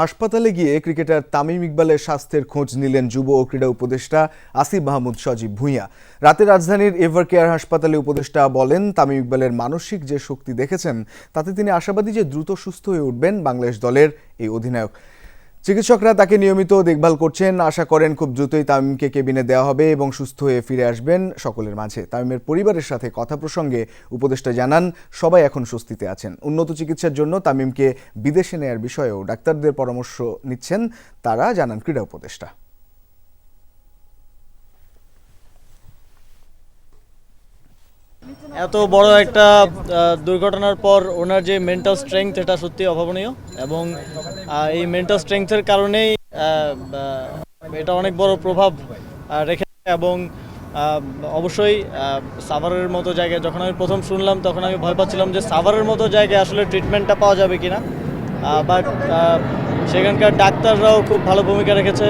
হাসপাতালে গিয়ে ক্রিকেটার তামিম ইকবালের স্বাস্থ্যের খোঁজ নিলেন যুব ও ক্রীড়া উপদেষ্টা আসিফ মাহমুদ সজীব ভূঁইয়া। রাতে রাজধানীর এভার কেয়ার হাসপাতালে উপদেষ্টা বলেন, তামিম ইকবালের মানসিক যে শক্তি দেখেছেন, তাতে তিনি আশাবাদী যে দ্রুত সুস্থ হয়ে উঠবেন বাংলাদেশ দলের এই অধিনায়ক। চিকিৎসকরা তাকে নিয়মিত দেখভাল করছেন। আশা করেন খুব দ্রুতই তামিমকে কেবিনে দেওয়া হবে এবং সুস্থ হয়ে ফিরে আসবেন সকলের মাঝে। তামিমের পরিবারের সাথে কথা প্রসঙ্গে উপদেষ্টা জানান, সবাই এখন স্বস্তিতে আছেন। উন্নত চিকিৎসার জন্য তামিমকে বিদেশে নেয়ার বিষয়েও ডাক্তারদের পরামর্শ নিচ্ছেন। তারা জানান ক্রীড়া উপদেষ্টা। এত বড় একটা দুর্ঘটনার পর ওনার যে মেন্টাল স্ট্রেংথ এটা সত্যি অভাবনীয় এবং এই মেন্টাল স্ট্রেংথের কারণেই এটা অনেক বড় প্রভাব রেখেছে এবং অবশ্যই সাভারের মতো জায়গায় যখন আমি প্রথম শুনলাম তখন আমি ভয় পাচ্ছিলাম যে সাভারের মতো জায়গায় আসলে ট্রিটমেন্টটা পাওয়া যাবে কিনা। বাট সেখানকার ডাক্তাররাও খুব ভালো ভূমিকা রেখেছে।